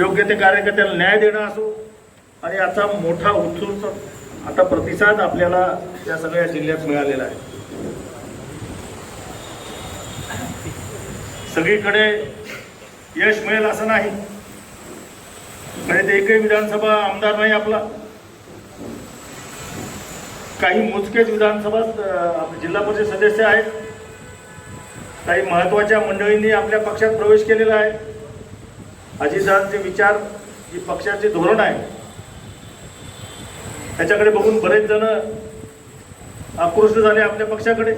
योग्य ते कार्यकर्त्याला न्याय देणं असो. आणि याचा मोठा उत्सुक आता प्रतिसाद आपल्याला या सगळ्या जिल्ह्यात मिळालेला आहे. सगळीकडे यश मिळेल असं नाही. म्हणजे ते एकही विधानसभा आमदार नाही आपला. काही मोजकेच विधानसभा जिल्हा परिषद सदस्य आहेत. काही महत्त्वाच्या मंडळींनी आपल्या पक्षात प्रवेश केलेला आहे. अजितदादांचे विचार जी पक्षाचे धोरण आहे. त्याच्याकडे बघून बरेच जण आकृष्ट झाले आपल्या पक्षाकडे.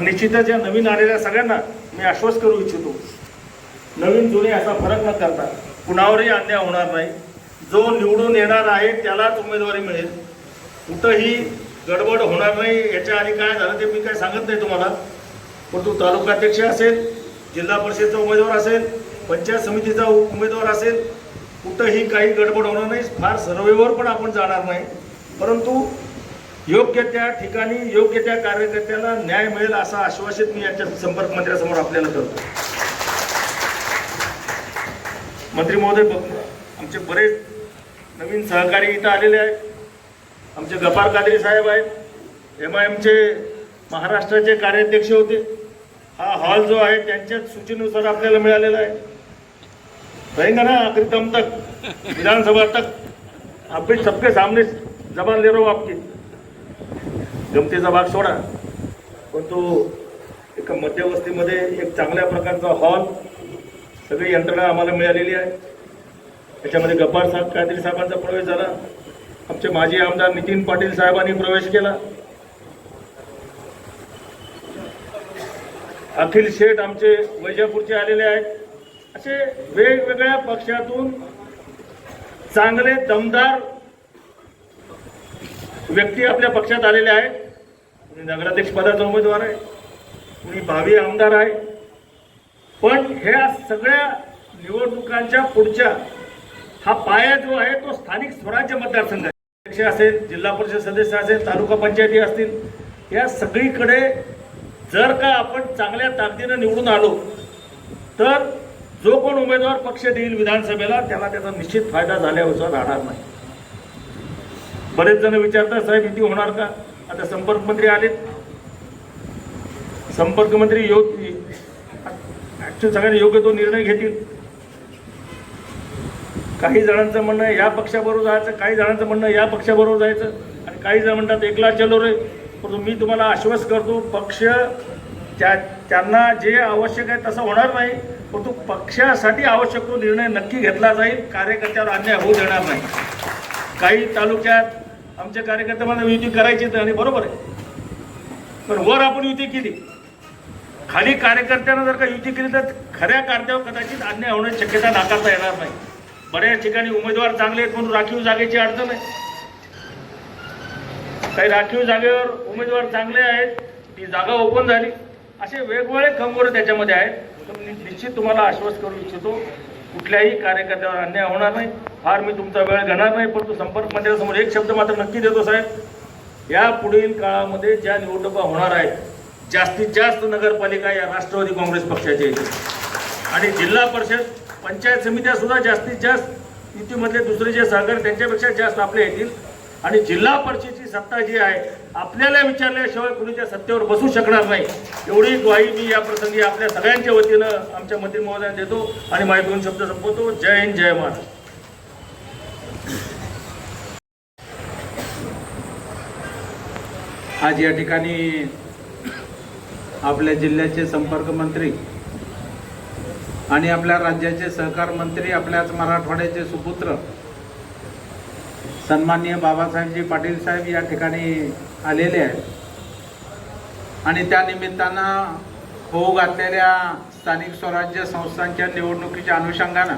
निश्चितच या नवीन आलेल्या सगळ्यांना मी आश्वस्त करू इच्छितो. नवीन जुने असा फरक न करता कुणावरही अन्याय होणार नाही. जो निवडून येणार आहे त्यालाच उमेदवारी मिळेल. कुठंही गडबड होणार नाही याच्या आधी काय झालं ते मी काय सांगत नाही तुम्हाला. परंतु तालुकाध्यक्ष असेल जिल्हा परिषदचा उमेदवार असेल पंचायत समितीचा उमेदवार असेल कुठंही काही गडबड होणार नाही. फार सर्वेवर पण आपण जाणार नाही. परंतु योग्य त्या ठिकाणी योग्य त्या कार्यकर्त्याला न्याय मिळेल असं आश्वासित मी याच्या संपर्क मंत्र्यासमोर आपल्याला करतो. मंत्री महोदय आमचे बरेच नवीन सहकारी इथं आलेले आहेत. आमचे गफार कादरी साहेब आहेत. एम आय एमचे महाराष्ट्राचे कार्याध्यक्ष होते. हा हॉल जो आहे त्यांच्याच सूचनेनुसार आपल्याला मिळालेला आहे. रहेंगे ना आखिरी दम तक। विधानसभा तक। आप भी सबके सामने जबान ले रहा हूँ हो आपकी। गमतीचा भाग सोडा। पण तो एका मध्यवस्तीमध्ये एक चांगल्या प्रकारचा हॉल सगळी यंत्रणा आम्हाला मिळालेली आहे. त्याच्यामध्ये गब्बार साहेब कादरी साहेबांचा प्रवेश झाला. आमचे माजी आमदार नितीन पाटील साहेबांनी प्रवेश केला. अखिल शेठ आमचे वैजापूरचे आलेले आहेत. असे वेगवेगळ्या पक्षातून चांगले दमदार व्यक्ती आपल्या पक्षात आलेले आहेत. कुणी नगराध्यक्ष पदाचा उमेदवार आहे कुणी भावी आमदार आहे. पण ह्या सगळ्या निवडणुकांच्या पुढच्या हा पाया जो आहे तो स्थानिक स्वराज्य मतदारसंघ अध्यक्ष असेल जिल्हा परिषद सदस्य असेल तालुका पंचायती असतील या सगळीकडे जर का आपण चांगल्या ताकदीनं निवडून आलो तर जो कोण उमेदवार पक्ष देईल विधानसभेला त्याला त्याचा निश्चित फायदा झाल्यावर राहणार नाही. बरेच जण विचारतात साहेब युती होणार का? आता संपर्क मंत्री आलेत. संपर्क मंत्री योग्य ऍक्च्युअली सगळ्यांनी योग्य तो निर्णय घेतील. काही जणांचं म्हणणं या पक्षाबरोबर जायचं काही जणांचं म्हणणं या पक्षाबरोबर जायचं. आणि काही जण म्हणतात एकला चलो रे. परंतु मी तुम्हाला आश्वस्त करतो पक्ष त्या त्यांना जे आवश्यक आहे तसं होणार नाही. परंतु पक्षासाठी आवश्यक तो निर्णय नक्की घेतला जाईल. कार्यकर्त्यावर अन्याय होऊ देणार नाही. काही तालुक्यात आमच्या कार्यकर्त्यांना युती करायची आणि बरोबर आहे. पण वर आपण युती केली. खाली कार्यकर्त्यांना जर का युती केली तर खऱ्या कार्यावर कदाचित अन्याय होण्याची शक्यता नाकारता येणार नाही. बऱ्याच ठिकाणी उमेदवार चांगले आहेत म्हणून राखीव जागेची अडचण आहे. काही राखीव जागेवर उमेदवार चांगले आहेत ती जागा ओपन झाली. असे वेगवेगळे खंबोरे त्याच्यामध्ये आहेत. मी निश्चित तुम्हाला आश्वस्त करू इच्छितो कुठल्याही कार्यकर्त्यावर अन्याय होणार नाही. फार मी तुमचा वेळ घेणार नाही परंतु संपर्क मंत्र्यासमोर एक शब्द मात्र नक्की देतो साहेब. या पुढील काळामध्ये ज्या निवडणुका होणार आहेत जास्तीत जास्त नगरपालिका या राष्ट्रवादी काँग्रेस पक्षाच्या येतील आणि जिल्हा परिषद पंचायत समित्या सुद्धा जास्तीत जास्त युतीमधले दुसरे जे सहकारी त्यांच्यापेक्षा जास्त आपल्या येतील. आणि जिल्हा परिषदेची सत्ता जी आहे आपल्याला विचारल्याशिवाय कुणीच्या सत्तेवर बसू शकणार नाही. एवढी ग्वाही मी या प्रसंगी आपल्या सगळ्यांच्या वतीनं आमच्या मंत्री महोदयांना देतो आणि माझे दोन शब्द संपवतो. जय हिंद जय महाराष्ट्र. आज या ठिकाणी आपल्या जिल्ह्याचे संपर्क मंत्री आणि आपल्या राज्याचे सहकार मंत्री आपल्याच मराठवाड्याचे सुपुत्र सन्माननीय बाबासाहेबजी पाटील साहेब या ठिकाणी आलेले आहेत. आणि त्या निमित्तानं होऊ घातलेल्या स्थानिक स्वराज्य संस्थांच्या निवडणुकीच्या अनुषंगानं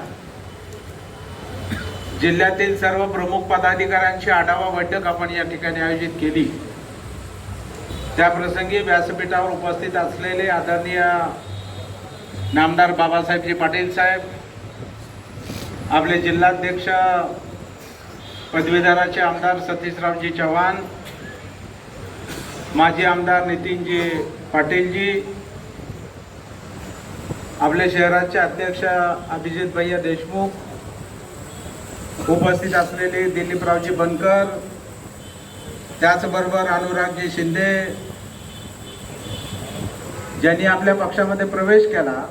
जिल्ह्यातील सर्व प्रमुख पदाधिकाऱ्यांची आढावा बैठक आपण या ठिकाणी आयोजित केली. त्याप्रसंगी व्यासपीठावर उपस्थित असलेले आदरणीय नामदार बाबासाहेबजी पाटील साहेब आपले जिल्हाध्यक्ष पदवीधराचे आमदार सतीशरावजी चव्हाण माजी आमदार नितीनजी पाटीलजी आपल्या शहराचे अध्यक्ष अभिजित भैया देशमुख उपस्थित असलेले दिलीपरावजी बनकर त्याचबरोबर अनुरागजी शिंदे ज्यांनी आपल्या पक्षामध्ये प्रवेश केला.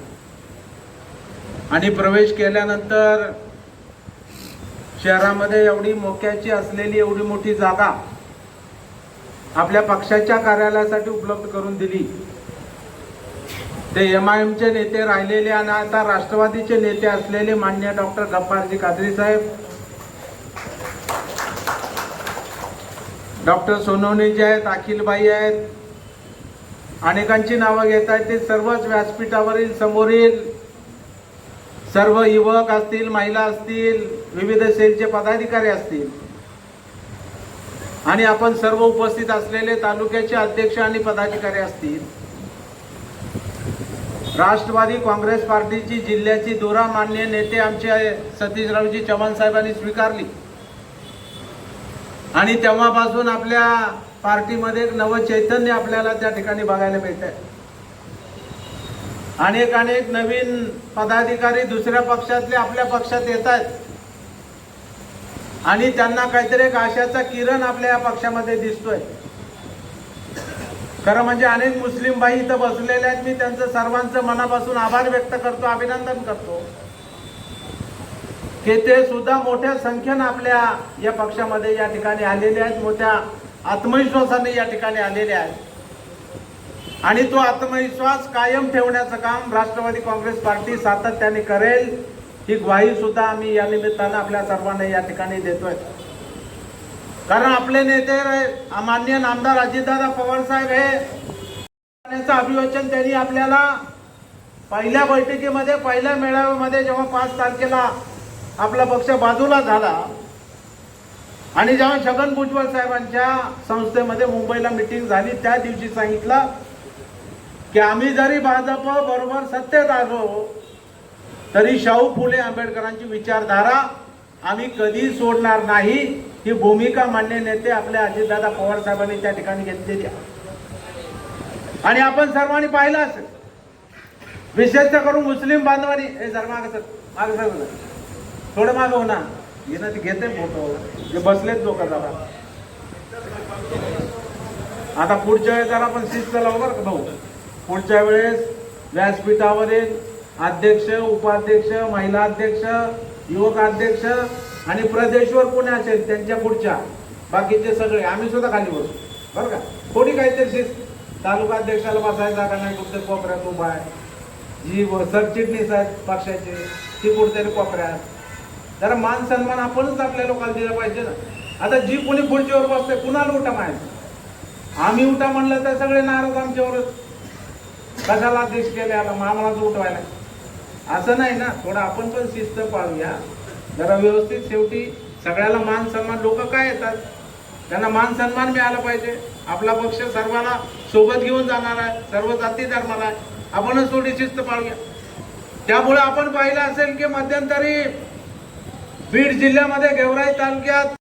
आणि प्रवेश केल्यानंतर शहरामध्ये एवढी मोक्याची असलेली एवढी मोठी जागा आपल्या पक्षाच्या कार्यालयासाठी उपलब्ध करून दिली. ते एम आय एमचे नेते राहिलेले आणि आता राष्ट्रवादीचे नेते असलेले मान्य डॉक्टर गप्पारजी कादरी साहेब डॉक्टर सोनवणे जे आहेत अखिलबाई आहेत अनेकांची नावं घेत आहेत ते सर्वच व्यासपीठावरील समोरील सर्व युवक असतील महिला असतील विविध सेलचे पदाधिकारी असतील. आणि आपण सर्व उपस्थित असलेले तालुक्याचे अध्यक्ष आणि पदाधिकारी असतील. राष्ट्रवादी काँग्रेस पार्टीची जिल्ह्याची दोरा मान्य नेते आमचे सतीशरावजी चव्हाण साहेबांनी स्वीकारली. आणि तेव्हापासून आपल्या पार्टीमध्ये एक नवं चैतन्य आपल्याला त्या ठिकाणी बघायला मिळत आहे अनेक अनेक नवीन पदाधिकारी दुसऱ्या पक्षातले आपल्या पक्षात येत आहेत आणि त्यांना काहीतरी एक आशाचा किरण आपल्या या पक्षामध्ये दिसतोय. खरं म्हणजे अनेक मुस्लिम बाई इथं बसलेल्या आहेत. मी त्यांचं सर्वांचं मनापासून आभार व्यक्त करतो अभिनंदन करतो. की ते सुद्धा मोठ्या संख्येनं आपल्या या पक्षामध्ये या ठिकाणी आलेले आहेत. मोठ्या आत्मविश्वासाने या ठिकाणी आलेले आहेत. आणि तो आत्मविश्वास कायम ठेवण्याचं काम राष्ट्रवादी काँग्रेस पार्टी सातत्याने करेल. ही ग्वाही सुद्धा आम्ही या निमित्तानं आपल्या सर्वांना या ठिकाणी देतोय. कारण आपले नेते मान्य नामदार अजितदादा पवार साहेब हे अभिवाचन अभिवचन त्यांनी आपल्याला पहिल्या बैठकीमध्ये पहिल्या मेळाव्यामध्ये जेव्हा पाच तारखेला आपला पक्ष बाजूला झाला आणि जेव्हा छगन भुजबळ साहेबांच्या संस्थेमध्ये मुंबईला मिटिंग झाली त्या दिवशी सांगितलं की आम्ही जरी भाजप बरोबर सत्तेत आलो तरी शाहू फुले आंबेडकरांची विचारधारा आम्ही कधी सोडणार नाही ही भूमिका मान्य नेते आपल्या अजितदादा पवार साहेबांनी त्या ठिकाणी घेतलेली आहे. आणि आपण सर्वांनी पाहिलं असेल विशेषतः करून मुस्लिम बांधवांनी हे जर माग माग सर थोडं माग हो ना. येणं ते घेते फोटो. जे बसलेत लोक जरा. आता पुढच्या वेळेस जरा आपण शिस्त लावू बरं का भाऊ. पुढच्या वेळेस व्यासपीठावरील अध्यक्ष उपाध्यक्ष महिला अध्यक्ष युवक अध्यक्ष आणि प्रदेशवर कोणी असेल त्यांच्या पुढच्या बाकीचे सगळे. आम्ही सुद्धा खाली बसू. बरं का? कोणी काहीतरी शिस्त तालुका अध्यक्षाला बसायला का नाही कुठे कोपऱ्यात उभा आहे. जी व- सरचिटणीस आहेत पक्षाचे ती कुठेतरी कोपऱ्यात. जरा मान सन्मान आपणच आपल्या लोकांना दिला पाहिजे ना. आता जी कोणी खुर्चीवर बसते कुणाला उठा माहिती? आम्ही उठा म्हणलं तर सगळे नाराज आमच्यावरच. कशाला आदेश केले आता? आम्हालाच उठवायला. असं नाही ना थोडं आपण पण शिस्त पाळूया. जरा व्यवस्थित शेवटी सगळ्याला मान सन्मान लोक काय येतात? त्यांना मान सन्मान मिळाला पाहिजे. आपला पक्ष सर्वांना सोबत घेऊन जाणार आहे सर्व जाती धर्माला आहे. आपणच थोडी शिस्त पाळूया. त्यामुळे आपण पाहिलं असेल की मध्यंतरी बीड जिल्ह्यामध्ये गेवराई तालुक्यात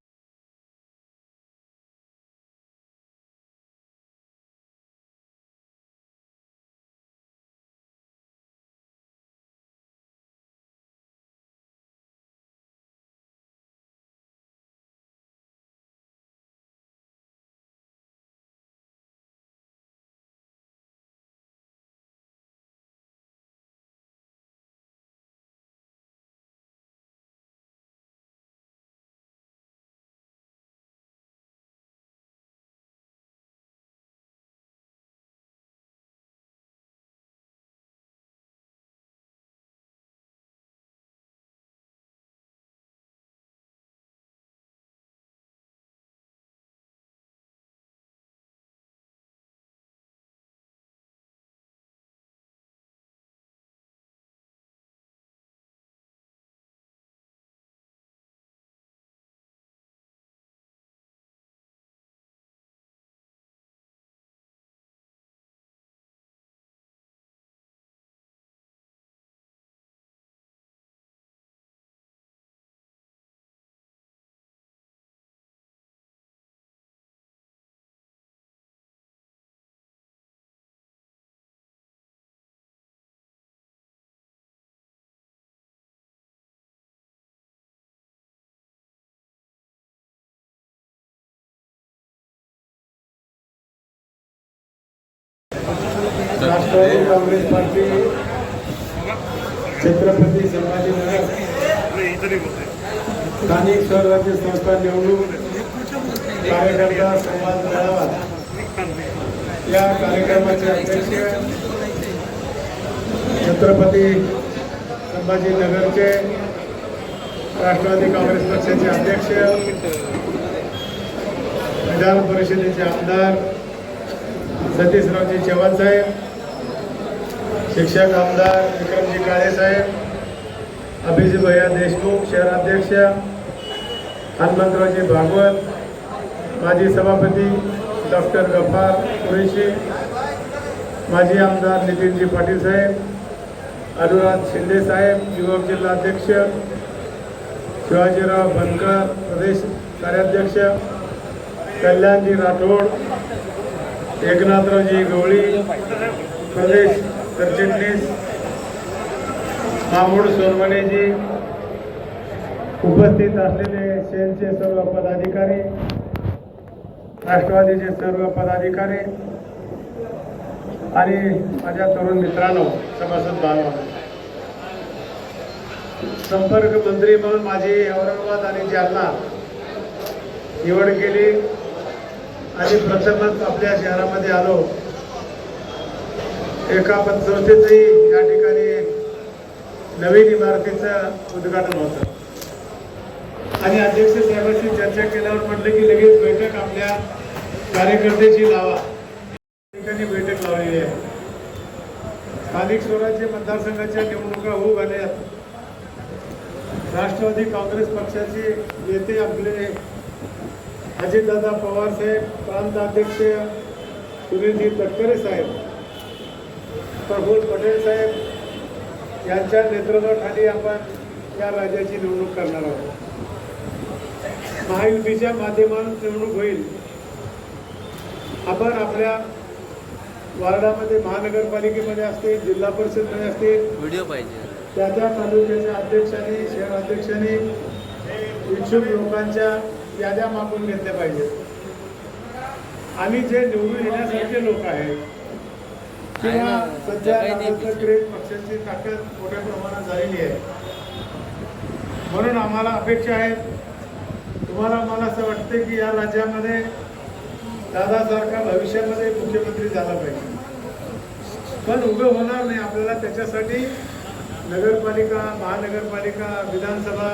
राष्ट्रवादी काँग्रेस पार्टी छत्रपती संभाजीनगर स्थानिक स्वराज्य संस्था निवडणूक कार्यकर्ता संवाद मेळावा. या कार्यक्रमाचे अध्यक्ष छत्रपती संभाजीनगरचे राष्ट्रवादी काँग्रेस पक्षाचे अध्यक्ष विधान परिषदेचे आमदार सतीशरावजी चव्हाण साहेब शिक्षक आमदार विक्रमजी काळे साहेब अभिजित भैया देशमुख शहराध्यक्ष हनुमंतरावजी भागवत माजी सभापती डॉक्टर गफ्फार कुरेशी माजी आमदार नितीनजी पाटील साहेब अनुराग शिंदे साहेब युवक जिल्हाध्यक्ष शिवाजीराव बनकर प्रदेश कार्याध्यक्ष कल्याणजी राठोड एकनाथरावजी गवळी प्रदेश सरचिटणीस मामूड सोनवणेजी उपस्थित असलेले सेलचे सर्व पदाधिकारी राष्ट्रवादीचे सर्व पदाधिकारी आणि माझ्या तरुण मित्रांनो सभासद बांधव संपर्क मंत्री म्हणून माझी औरंगाबाद आणि जालना निवड केली आणि प्रथमच आपल्या शहरामध्ये आलो. एका पतसंस्थेचंही या ठिकाणी नवीन इमारतीचं उद्घाटन होतं. आणि अध्यक्ष साहेबांशी चर्चा केल्यावर म्हटलं की लगेच बैठक आपल्या कार्यकर्त्याची लावा. ठिकाणी बैठक लावलेली आहे. स्थानिक स्वराज्य मतदारसंघाच्या निवडणुका होऊ घाल्यात राष्ट्रवादी काँग्रेस पक्षाचे नेते आपले अजितदादा पवार साहेब प्रांत अध्यक्ष सुनीलजी तटकरे साहेब. प्रफुल्ल पटेल साहेब यांच्या नेतृत्वाखाली आपण या राज्याची निवडणूक करणार आहोत. महायुतीच्या माध्यमातून निवडणूक होईल. आपण आपल्या वार्डामध्ये महानगरपालिकेमध्ये असतील जिल्हा परिषदमध्ये असतील व्हिडिओ पाहिजे. त्या त्या तालुक्याच्या अध्यक्षांनी शहर अध्यक्षांनी इच्छुक लोकांच्या याद्या मागून घेतल्या पाहिजेत. आणि जे निवडून येण्यासारखे लोक आहेत किंवा सध्या ग्रेट पक्षाची ताकद मोठ्या प्रमाणात झालेली आहे. म्हणून आम्हाला अपेक्षा आहे. तुम्हाला मला असं वाटते की या राज्यामध्ये दादासारखा भविष्यामध्ये मुख्यमंत्री झाला पाहिजे. पण उभं होणार नाही आपल्याला. त्याच्यासाठी नगरपालिका महानगरपालिका विधानसभा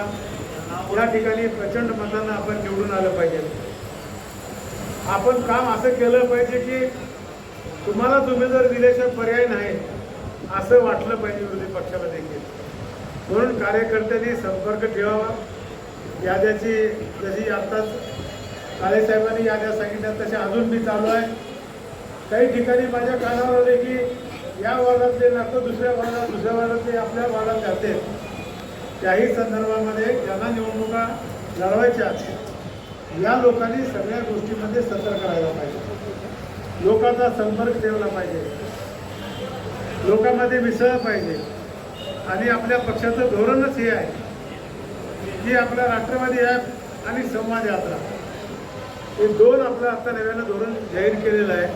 या ठिकाणी प्रचंड मतांना आपण निवडून आलं पाहिजे. आपण काम असं केलं पाहिजे की तुम्हाला तुम्ही जर दिल्याशिवाय पर्याय नाही असं वाटलं पाहिजे विरोधी पक्षाला देखील. म्हणून कार्यकर्त्यांनी संपर्क ठेवावा. याद्याची जशी आत्ताच काळेसाहेबांनी याद्या सांगितल्या तशा अजून मी चालू आहे. काही ठिकाणी माझ्या कानावर आले की या वार्डातले नको दुसऱ्या वार्डात दुसऱ्या वार्डातले आपल्या वार्डात जाते. त्याही संदर्भामध्ये ज्यांना निवडणुका लढवायच्या या लोकांनी सगळ्या गोष्टीमध्ये सतर्क राहायला पाहिजे. लोकांचा संपर्क ठेवला पाहिजे. लोकांमध्ये मिसळलं पाहिजे. आणि आपल्या पक्षाचं धोरणच हे आहे. की आपला राष्ट्रवादी ॲप आणि संवाद यात्रा. हे दोन आपलं आता नव्यानं धोरण जाहीर केलेलं आहे.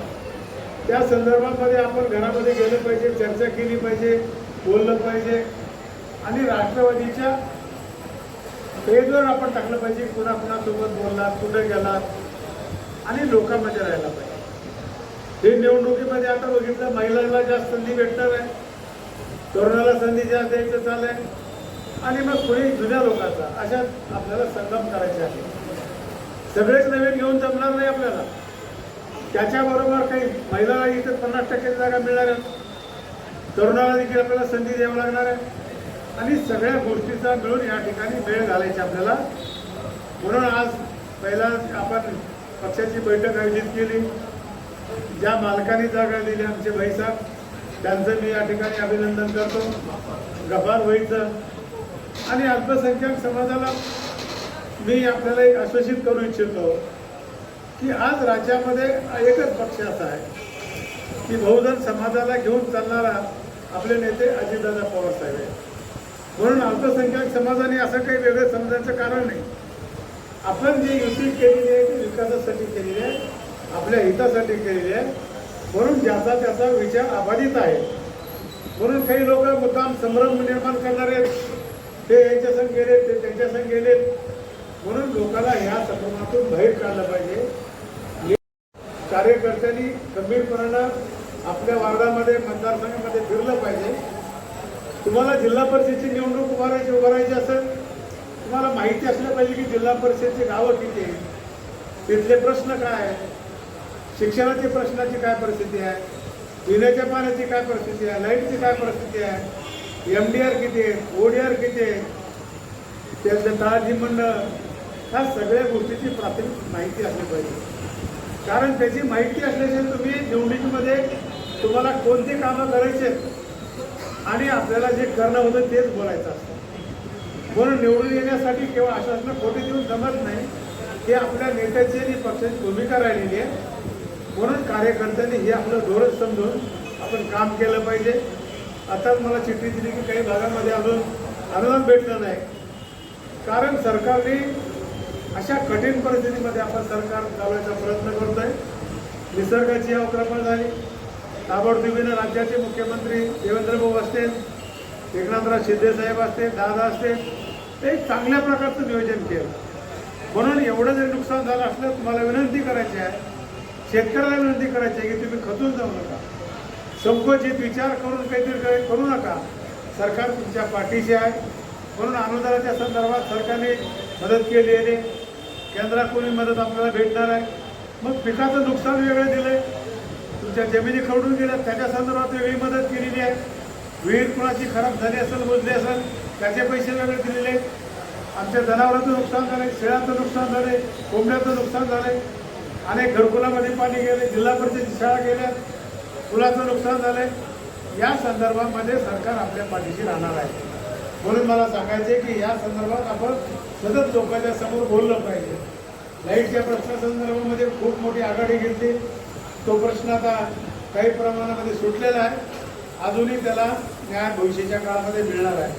त्या संदर्भामध्ये आपण घरामध्ये गेलं पाहिजे चर्चा केली पाहिजे बोललं पाहिजे. आणि राष्ट्रवादीच्या पेजवर आपण टाकलं पाहिजे कुणा कुणासोबत बोललात कुठं गेलात. आणि लोकांमध्ये राहायला पाहिजे. हे निवडणुकीमध्ये आता बघितलं महिलांना जास्त संधी भेटणार आहे. तरुणाला संधी जास्त द्यायचं चालू आहे आणि मग कोणी जुन्या लोकांचा अशा आपल्याला संगम करायचे आहे सगळेच नवीन घेऊन जमणार नाही आपल्याला. त्याच्याबरोबर काही महिलाला इथे पन्नास टक्के जागा मिळणार आहे. तरुणाला देखील आपल्याला संधी द्यावी लागणार आहे. आणि सगळ्या गोष्टीचा मिळून या ठिकाणी वेळ घालायची आपल्याला. म्हणून आज पहिला आपण पक्षाची बैठक आयोजित केली. ज्या मालकांनी जागा दिली आमचे भाईसाहेब त्यांचं मी या ठिकाणी अभिनंदन करतो. गफार व्हायचं. आणि अल्पसंख्याक समाजाला मी आपल्याला एक आश्वासित करू इच्छितो की आज राज्यामध्ये एकच पक्ष असा आहे की बहुजन समाजाला घेऊन चालणारा आपले नेते अजितदादा पवार साहेब आहेत. म्हणून अल्पसंख्याक समाजाने असं काही वेगळं समजायचं कारण नाही. आपण जी युती केलेली आहे ती विकासासाठी केलेली आहे. आपल्या हितासाठी केलेली आहे. म्हणून ज्याचा त्याचा विचार अबाधित आहे. म्हणून काही लोक मुद्दाम संभ्रम निर्माण करणारे आहेत. ते यांच्या संग गेले ते त्यांच्या संग गेले. म्हणून लोकांना ह्या संभ्रमातून बाहेर काढलं पाहिजे. कार्यकर्त्यांनी गंभीरपणानं आपल्या वार्डामध्ये मतदारसंघामध्ये फिरलं पाहिजे. तुम्हाला जिल्हा परिषदेची निवडणूक उभारायची उभारायची असेल तुम्हाला माहिती असलं पाहिजे की जिल्हा परिषदची गावं किती आहेत. तिथले प्रश्न काय आहेत? शिक्षणाची प्रश्नाची काय परिस्थिती आहे? पिण्याच्या पाण्याची काय परिस्थिती आहे? लाईटची काय परिस्थिती आहे? एम डी आर किती आहे? ओ डी आर किती आहे? त्यातलं तळाजी मंडळ ह्या सगळ्या गोष्टीची प्राथमिक माहिती असली पाहिजे. कारण त्याची माहिती असल्याशिवाय तुम्ही निवडणुकीमध्ये तुम्हाला कोणती कामं करायची आहेत आणि आपल्याला जे करणं होतं तेच बोलायचं असतं. म्हणून निवडून येण्यासाठी किंवा आश्वासनं खोटी देऊन जमत नाही. हे आपल्या नेत्याची आणि पक्षाची भूमिका राहिलेली आहे. म्हणून कार्यकर्त्यांनी हे आपलं धोरण समजून आपण काम केलं पाहिजे. आताच मला चिठ्ठी दिली की काही भागामध्ये अजून अनुदान भेटलं नाही. कारण सरकारने अशा कठीण परिस्थितीमध्ये आपण सरकार चालवायचा प्रयत्न करतोय. निसर्गाची अवक्रमण झाली. ताबडतोबीनं राज्याचे मुख्यमंत्री देवेंद्रभाऊ असतील एकनाथराव शिंदेसाहेब असतील दादा असतील एक चांगल्या प्रकारचं नियोजन केलं. म्हणून एवढं जरी नुकसान झालं असलं तुम्हाला विनंती करायची आहे शेतकऱ्याला विनंती करायची आहे की तुम्ही खचून जाऊ नका. संकोचित विचार करून काहीतरी काही करू नका. सरकार तुमच्या पाठीशी आहे. म्हणून अनुदानाच्या संदर्भात सरकारने मदत केली आहे. केंद्राकडून मदत आपल्याला भेटणार आहे. मग पिकाचं नुकसान वेगळं दिलं आहे तुमच्या जमिनी खरडून गेल्या त्याच्या संदर्भात वेगळी मदत केलेली आहे. विहीर कुणाची खराब झाली असेल मोजली असेल त्याचे पैसे वेगळे दिलेले आहेत. आमच्या जनावरांचं नुकसान झालं शेळ्यांचं नुकसान झालं कोंबड्याचं नुकसान झालं अनेक घरकुलामध्ये पाणी गेले जिल्हा परिषद शाळा गेल्या पुलाचं नुकसान झालंय. या संदर्भामध्ये सरकार आपल्या पाठीशी राहणार आहे. म्हणून मला सांगायचे की या संदर्भात आपण सतत लोकांच्या समोर बोललं पाहिजे. लाईटच्या प्रश्नासंदर्भामध्ये खूप मोठी आघाडी घेतली. तो प्रश्न आता काही प्रमाणामध्ये सुटलेला आहे. अजूनही त्याला न्याय भविष्याच्या काळामध्ये मिळणार आहे.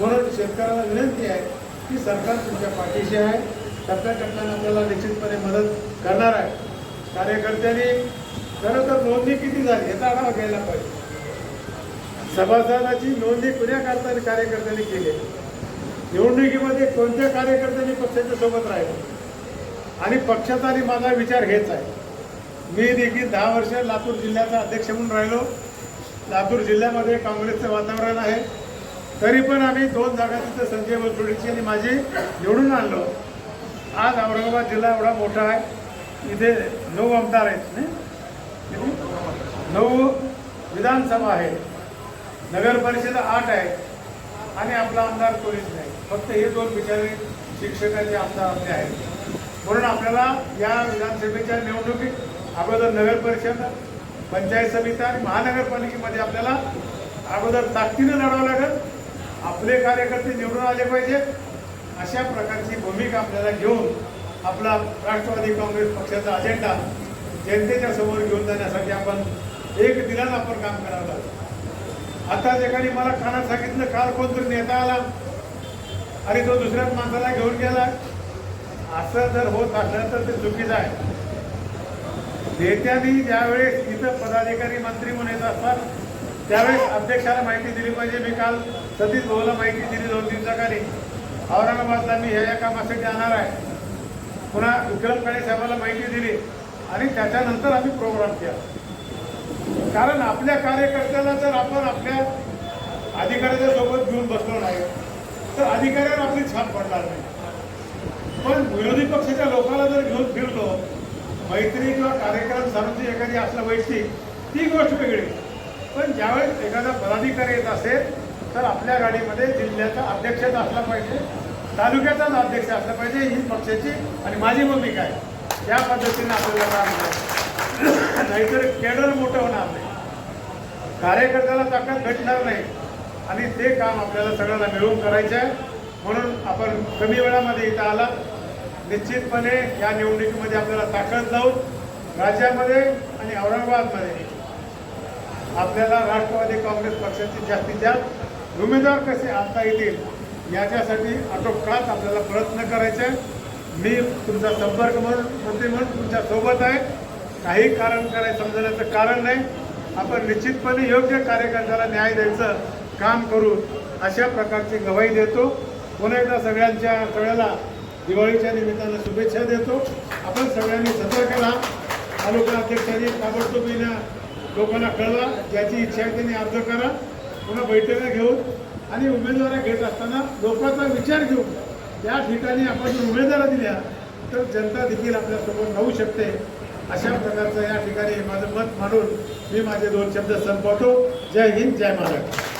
म्हणून शेतकऱ्याला विनंती आहे की सरकार तुमच्या पाठीशी आहे. टप्प्याटप्प्यानं आपल्याला निश्चितपणे मदत करणार आहे. कार्यकर्त्यांनी खरं तर नोंदणी किती झाली याचा आढावा घ्यायला पाहिजे. सभासदाची नोंदणी कुण्या करता कार्यकर्त्यांनी केली? निवडणुकीमध्ये कोणत्या कार्यकर्त्यांनी पक्षाच्या सोबत राहिलं? आणि पक्षाचा आणि माझा विचार हेच आहे. मी देखील दहा वर्ष लातूर जिल्ह्याचा अध्यक्ष म्हणून राहिलो. लातूर जिल्ह्यामध्ये काँग्रेसचं वातावरण आहे. तरी पण आम्ही दोन जागा तिथं संजय बनसोडीची आणि माझी निवडून आणलो. आज औरंगाबाद जिल्हा एवढा मोठा आहे. इथे नऊ आमदार आहेत नाही? नऊ विधानसभा आहे नगर परिषद आठ आहे. आणि आपला आमदार कोणीच नाही. फक्त हे दोन बिचारे शिक्षकाचे आमदार आपले आहेत. म्हणून आपल्याला या विधानसभेच्या निवडणुकीत अगोदर नगर परिषद पंचायत समिती आणि महानगरपालिकेमध्ये आपल्याला अगोदर ताकदीनं लढावं लागेल. आपले कार्यकर्ते निवडून आले पाहिजेत. अशा प्रकारची भूमिका आपल्याला घेऊन आपला राष्ट्रवादी काँग्रेस पक्षाचा अजेंडा जनतेच्या समोर घेऊन जाण्यासाठी आपण एक दिलानं आपण काम करावं लागेल आता एकाने मला कानात सांगितलं काल कोणतरी नेता आला आणि तो दुसऱ्याच माणसाला घेऊन गेला. असं जर होत असलं तर ते चुकीचं आहे. नेत्यांनी ज्यावेळेस इथं पदाधिकारी मंत्री म्हणून येत असतात त्यावेळेस अध्यक्षाला माहिती दिली पाहिजे. मी काल सतीश भाऊला माहिती दिली दोन दिवसाखाली. औरंगाबादला मी ह्या या कामासाठी जाणार आहे. पुन्हा विक्रम काळे साहेबाला माहिती दिली आणि त्याच्यानंतर आम्ही प्रोग्राम केला. कारण आपल्या कार्यकर्त्याला जर आपण आपल्या अधिकाऱ्याच्या सोबत घेऊन बसलो नाही तर अधिकाऱ्यावर आपली छाप पडणार नाही. पण विरोधी पक्षाच्या लोकांना जर घेऊन फिरलो मैत्री किंवा कार्यक्रम सारूची एखादी असला वैयक्तिक ती गोष्ट वेगळी. पण ज्यावेळेस एखादा पदाधिकारी येत असेल तर आपल्या गाडीमध्ये जिल्ह्याचा अध्यक्षच असला पाहिजे तालुक्याचाच अध्यक्ष असला पाहिजे ही पक्षाची आणि माझी भूमिका आहे. या पद्धतीने आपल्याला काम करायचं नाहीतर केडर मोठं होणार नाही. कार्यकर्त्याला ताकद भेटणार नाही. आणि ते काम आपल्याला सगळ्यांना मिळून करायचं आहे. म्हणून आपण कमी वेळामध्ये इथं आला. निश्चितपणे या निवडणुकीमध्ये आपल्याला ताकद लावून राज्यामध्ये आणि औरंगाबादमध्ये आपल्याला राष्ट्रवादी काँग्रेस पक्षाची जास्तीत जास्त उमेदवार कसे आणता येतील याच्यासाठी आटोकाट आपल्याला प्रयत्न करायचे मी तुमचा संपर्क म्हणून मंत्री म्हणून तुमच्यासोबत आहे. काही कारण करायचं समजण्याचं कारण नाही. आपण निश्चितपणे योग्य कार्यकर्त्याला न्याय द्यायचं काम करू अशा प्रकारची गवाही देतो. पुन्हा एकदा सगळ्यांच्या सगळ्याला दिवाळीच्या निमित्तानं शुभेच्छा देतो. आपण सगळ्यांनी सतर्क राहा. तालुका अध्यक्षांनी ताबडतोबीनं लोकांना कळवा. ज्याची इच्छा आहे त्यांनी अर्ज करा. पुन्हा बैठका घेऊन आणि उमेदवारा घेत असताना लोकांचा विचार घेऊन या ठिकाणी आपण जर उमेदवारा दिल्या तर जनता देखील आपल्यासोबत राहू शकते. अशा प्रकारचं या ठिकाणी माझं मत मांडून मी माझे दोन शब्द संपवतो. जय हिंद जय महाराष्ट्र.